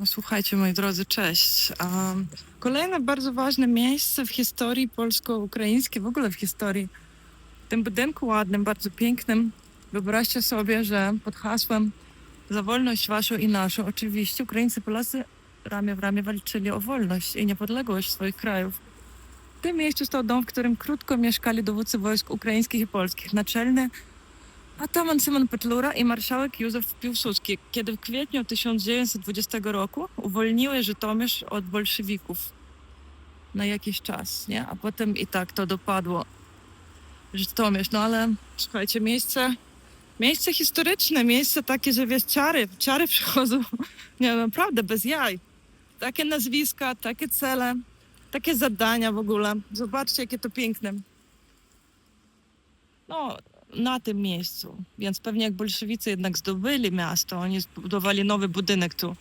No, Słuchajcie, moi drodzy, cześć. Kolejne bardzo ważne miejsce w historii polsko-ukraińskiej, w ogóle w historii. W tym budynku ładnym, bardzo pięknym. Wyobraźcie sobie, że pod hasłem za wolność waszą i naszą, oczywiście Ukraińcy, Polacy ramię w ramię walczyli o wolność i niepodległość swoich krajów. W tym miejscu stał dom, w którym krótko mieszkali dowódcy wojsk ukraińskich i polskich, naczelny Ataman Szymon Petlura i marszałek Józef Piłsudski, kiedy w kwietniu 1920 roku uwolniły Żytomierz od bolszewików na jakiś czas, nie? A potem i tak to dopadło Żytomierz. No ale słuchajcie, miejsce, miejsce historyczne, miejsce takie, że wiesz, ciary, ciary przychodzą, nie naprawdę, bez jaj. Takie nazwiska, takie cele, takie zadania w ogóle. Zobaczcie, jakie to piękne. No, na tym miejscu. Więc pewnie jak bolszewicy jednak zdobyli miasto, oni zbudowali nowy budynek tu.